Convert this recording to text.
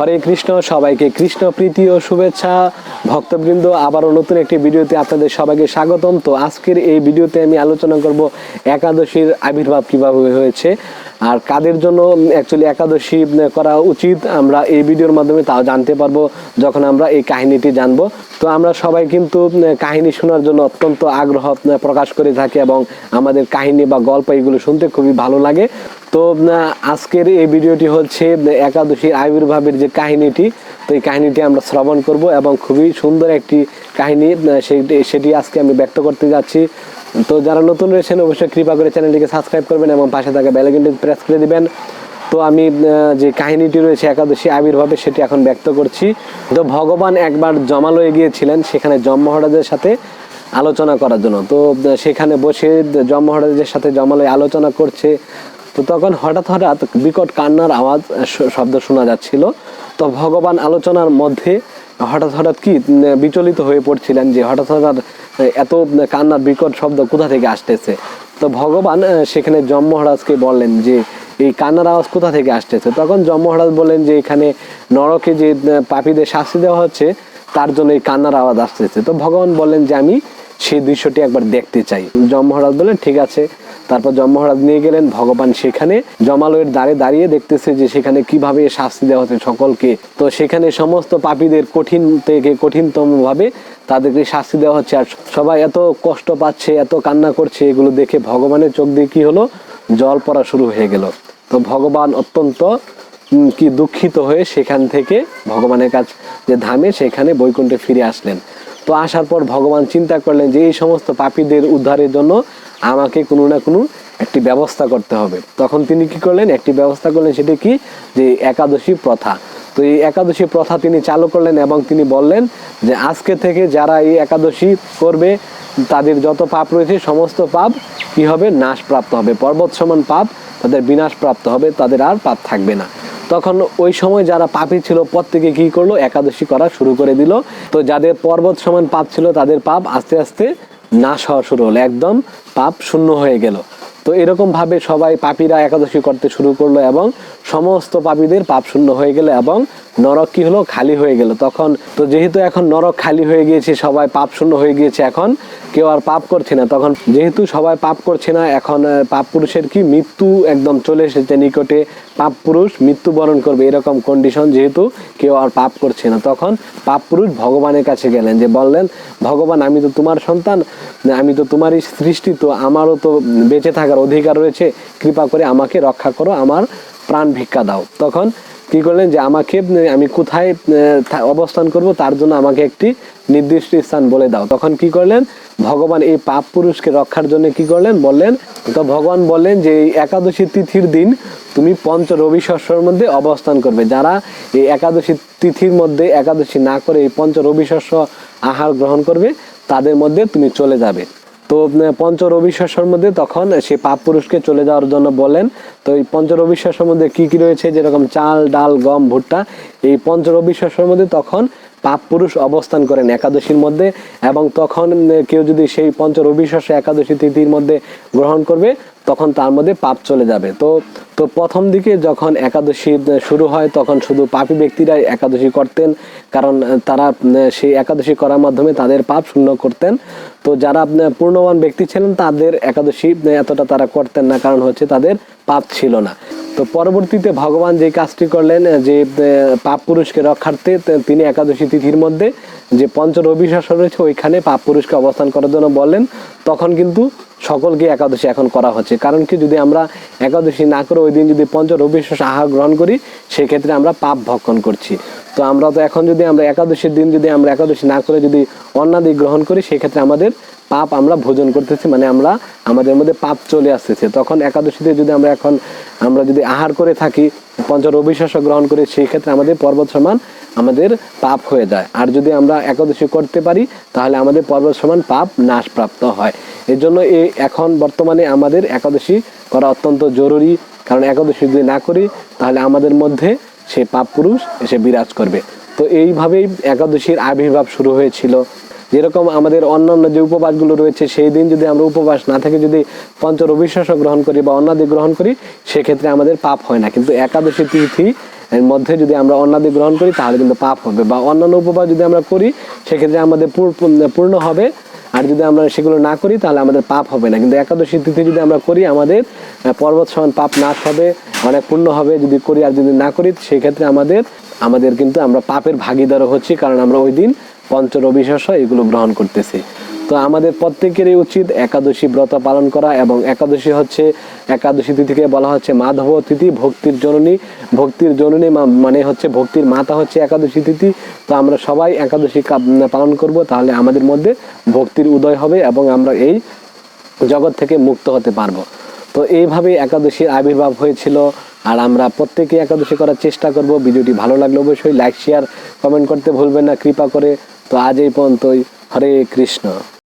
হরে কৃষ্ণ সবাইকে কৃষ্ণ প্রীতি ও শুভেচ্ছা। ভক্তবৃন্দ, আবারও নতুন একটি ভিডিওতে আপনাদের সবাইকে স্বাগতম। তো আজকের এই ভিডিওতে আমি আলোচনা করব একাদশীর আবির্ভাব কীভাবে হয়েছে আর কাদের জন্য অ্যাকচুয়ালি একাদশী করা উচিত আমরা এই ভিডিওর মাধ্যমে তাও জানতে পারব যখন আমরা এই কাহিনীটি জানব। তো আমরা সবাই কিন্তু কাহিনী শোনার জন্য অত্যন্ত আগ্রহ প্রকাশ করে থাকি এবং আমাদের কাহিনী বা গল্প এগুলো শুনতে খুবই ভালো লাগে। তো আজকের এই ভিডিওটি হচ্ছে একাদশীর আবির্ভাবের যে কাহিনীটি তো এই কাহিনীটি আমরা শ্রবণ করব এবং খুবই সুন্দর একটি কাহিনী সেটি আজকে আমি ব্যক্ত করতে যাচ্ছি। তো যারা নতুন রয়েছেন, অবশ্যই কৃপা করে চ্যানেলটিকে সাবস্ক্রাইব করবেন এবং পাশে থাকা বেলাইকনটি প্রেস করে দিবেন। তো আমি যে কাহিনীটি রয়েছে একাদশী আবির্ভাবে, সেটি এখন ব্যক্ত করছি। তো ভগবান একবার জমালয়ে গিয়েছিলেন, সেখানে জম মহারাজের সাথে আলোচনা করার জন্য। তো সেখানে বসে জম মহারাজের সাথে জমালয় আলোচনা করছে। তো তখন হঠাৎ হঠাৎ বিকট কান্নার আওয়াজ শব্দ শোনা যাচ্ছিল। তো ভগবান আলোচনার মধ্যে হঠাৎ হঠাৎ কি বিচলিত হয়ে পড়ছিলেন যে হঠাৎ হঠাৎ এত কান্নার বিকট শব্দ কোথা থেকে আসতেছে? তো ভগবান সেখানে জম মহারাজকে বললেন যে, এই কান্নার আওয়াজ কোথা থেকে আসতেছে? তখন জম মহারাজ বললেন যে, এখানে নরকে যে পাপীদের শাস্তি দেওয়া হচ্ছে, তার জন্য এই কান্নার আওয়াজ আসতেছে। তো ভগবান বললেন যে, আমি সেই দৃশ্যটি একবার দেখতে চাই। জম মহারাজ বললেন, ঠিক আছে। তারপর জম মহারাজ নিয়ে গেলেন, ভগবান সেখানে জমালয়ের দ্বারে দাঁড়িয়ে দেখতেছে যে সেখানে কীভাবে শাস্তি দেওয়া হচ্ছে সকলকে। তো সেখানে সমস্ত পাপীদের কঠিন থেকে কঠিনতম ভাবে তাদেরকে শাস্তি দেওয়া হচ্ছে। আর সবাই এত কষ্ট পাচ্ছে, এত কান্না করছে, এগুলো দেখে ভগবানের চোখ দিয়ে কি হলো? জল পড়া শুরু হয়ে গেল। তো ভগবান অত্যন্ত কি দুঃখিত হয়ে সেখান থেকে ভগবানের কাছে যে ধামে সেখানে বৈকুণ্ঠে ফিরে আসলেন। তো আসার পর ভগবান চিন্তা করলেন যে এই সমস্ত পাপীদের উদ্ধারের জন্য আমাকে কোনো না কোনো একটি ব্যবস্থা করতে হবে। তখন তিনি কি করলেন? একটি ব্যবস্থা করলেন সেটি কি? যে একাদশী প্রথা। তো এই একাদশী প্রথা তিনি চালু করলেন এবং তিনি বললেন যে আজকে থেকে যারা এই একাদশী করবে, তাদের যত পাপ রয়েছে, সমস্ত পাপ কি হবে? নাশ প্রাপ্ত হবে। পর্বত সমান পাপ তাদের বিনাশ প্রাপ্ত হবে, তাদের আর পাপ থাকবে না। তখন ওই সময় যারা পাপি ছিল, প্রত্যেকে কি করল? একাদশী করা শুরু করে দিল। তো যাদের পর্বত সমান পাপ ছিল, তাদের পাপ আস্তে আস্তে নাশ হওয়া শুরু হলো। একদম পাপ শূন্য হয়ে গেল। তো এরকম ভাবে সবাই পাপীরা একাদশী করতে শুরু করল এবং সমস্ত পাপীদের পাপ শূন্য হয়ে গেল এবং নরক কি হলো? খালি হয়ে গেল। তখন তো যেহেতু এখন নরক খালি হয়ে গিয়েছে, সবাই পাপ শূন্য হয়ে গিয়েছে, এখন কেউ আর পাপ করছে না। তখন যেহেতু সবাই পাপ করছে না, এখন পাপ পুরুষের কি? মৃত্যু একদম চলে এসেছে নিকটে। পাপ পুরুষ মৃত্যুবরণ করবে এরকম কন্ডিশন যেহেতু কেউ আর পাপ করছে না। তখন পাপ পুরুষ ভগবানের কাছে গেলেন যে, বললেন, ভগবান, আমি তো তোমার সন্তান, আমি তো তোমারই সৃষ্টি, তো আমারও তো বেঁচে থাকার অধিকার রয়েছে, কৃপা করে আমাকে রক্ষা করো, আমার প্রাণ ভিক্ষা দাও। তখন কি করলেন যে আমাকে, আমি কোথায় অবস্থান করব, তার জন্য আমাকে একটি নির্দিষ্ট স্থান বলে দাও। তখন কি করলেন, ভগবান এই পাপ পুরুষকে রক্ষার জন্য কি করলেন, বললেন, তো ভগবান বললেন যে এই একাদশী তিথির দিন তুমি পঞ্চ রবি শস্যর মধ্যে অবস্থান করবে। যারা এই একাদশী তিথির মধ্যে একাদশী না করে এই পঞ্চ রবি শস্য আহার গ্রহণ করবে, তাদের মধ্যে তুমি চলে যাবে। তো পঞ্চ রবি মধ্যে তখন সে পাপ পুরুষকে চলে যাওয়ার জন্য বলেন। তো এই পঞ্চ রবি শস্যের মধ্যে কি কি রয়েছে? যেরকম চাল, ডাল, গম, ভুট্টা। এই পঞ্চ রবি মধ্যে তখন পাপ পুরুষ অবস্থান করেন একাদশীর মধ্যে এবং তখন কেউ যদি সেই পঞ্চ রবি একাদশী তিথির মধ্যে গ্রহণ করবে তখন তার মধ্যে পাপ চলে যাবে। তো তো প্রথম দিকে যখন একাদশী শুরু হয়, তখন শুধু পাপী ব্যক্তিরাই একাদশী করতেন, কারণ তারা, সেই একাদশী করার মাধ্যমে তাদের পাপ শূন্য করতেন। তো যারা পূর্ণবান ব্যক্তি ছিলেন, তাদের একাদশী এতটা তারা করতেন না, কারণ হচ্ছে তাদের পাপ ছিল না। তো পরবর্তীতে ভগবান যে কাজটি করলেন, যে পাপ পুরুষকে রক্ষার্থে, তিনি একাদশী তিথির মধ্যে যে পঞ্চ রবি শাসন রয়েছে, ওইখানে পাপ পুরুষকে অবস্থান করার জন্য বললেন। তখন কিন্তু সকলকে একাদশী এখন করা হচ্ছে। কারণ কি, যদি আমরা একাদশী না করে ওই দিন যদি পঞ্চ রবি শস্য আহার গ্রহণ করি, সেক্ষেত্রে আমরা পাপ ভক্ষণ করছি। তো আমরা তো এখন যদি আমরা একাদশীর দিন যদি আমরা একাদশী না করে যদি অন্নাদি গ্রহণ করি, সেক্ষেত্রে আমাদের পাপ আমরা ভোজন করতেছি মানে আমরা আমাদের মধ্যে পাপ চলে আসতেছে। তখন একাদশীতে যদি আমরা এখন, আমরা যদি আহার করে থাকি পঞ্চ গ্রহণ করি, সেই ক্ষেত্রে আমাদের পর্বত সমান আমাদের পাপ হয়ে যায়। আর যদি আমরা একাদশী করতে পারি, তাহলে আমাদের পর্বত সমান পাপ নাশ প্রাপ্ত হয়। এর জন্য এই এখন বর্তমানে আমাদের একাদশী করা অত্যন্ত জরুরি। কারণ একাদশী যদি না করি, তাহলে আমাদের মধ্যে সে পাপ পুরুষ এসে বিরাজ করবে। তো এইভাবেই একাদশীর আবির্ভাব শুরু হয়েছিল। যেরকম আমাদের অন্যান্য যে উপবাসগুলো রয়েছে, সেই দিন যদি আমরা উপবাস না থেকে যদি পঞ্চ রবিশ্বাস গ্রহণ করি বা অন্যাদি গ্রহণ করি, সেক্ষেত্রে আমাদের পাপ হয় না। কিন্তু একাদশী তিথি এর মধ্যে যদি আমরা অন্নাদি গ্রহণ করি, তাহলে কিন্তু পাপ হবে। বা অন্যান্য উপবাস যদি আমরা করি, সেক্ষেত্রে আমাদের পূর্ণ হবে। আর যদি আমরা সেগুলো না করি, তাহলে আমাদের পাপ হবে না। কিন্তু একাদশী তিথি যদি আমরা করি, আমাদের পর্বত সমান পাপ নাশ হবে, অনেক পূর্ণ হবে যদি করি আর যদি না করি, সেক্ষেত্রে আমাদের আমাদের কিন্তু আমরা পাপের ভাগিদারও হচ্ছি। কারণ আমরা ওই দিন পঞ্চ শস্য এগুলো গ্রহণ করতেছি। তো আমাদের প্রত্যেকেরই উচিত একাদশী ব্রত পালন করা এবং একাদশী হচ্ছে, একাদশী তিথিকে বলা হচ্ছে মাধব তিথি, ভক্তির জননী। ভক্তির জননী মানে হচ্ছে ভক্তির মাতা হচ্ছে একাদশী তিথি। তো আমরা সবাই একাদশী পালন করব, তাহলে আমাদের মধ্যে ভক্তির উদয় হবে এবং আমরা এই জগৎ থেকে মুক্ত হতে পারব। তো এইভাবে একাদশীর আবির্ভাব হয়েছিল, আর আমরা প্রত্যেকে একাদশী করার চেষ্টা করব। ভিডিওটি ভালো লাগলে অবশ্যই লাইক শেয়ার কমেন্ট করতে ভুলবেন না। কৃপা করে তো আজ এই পর্যন্তই হরে কৃষ্ণ।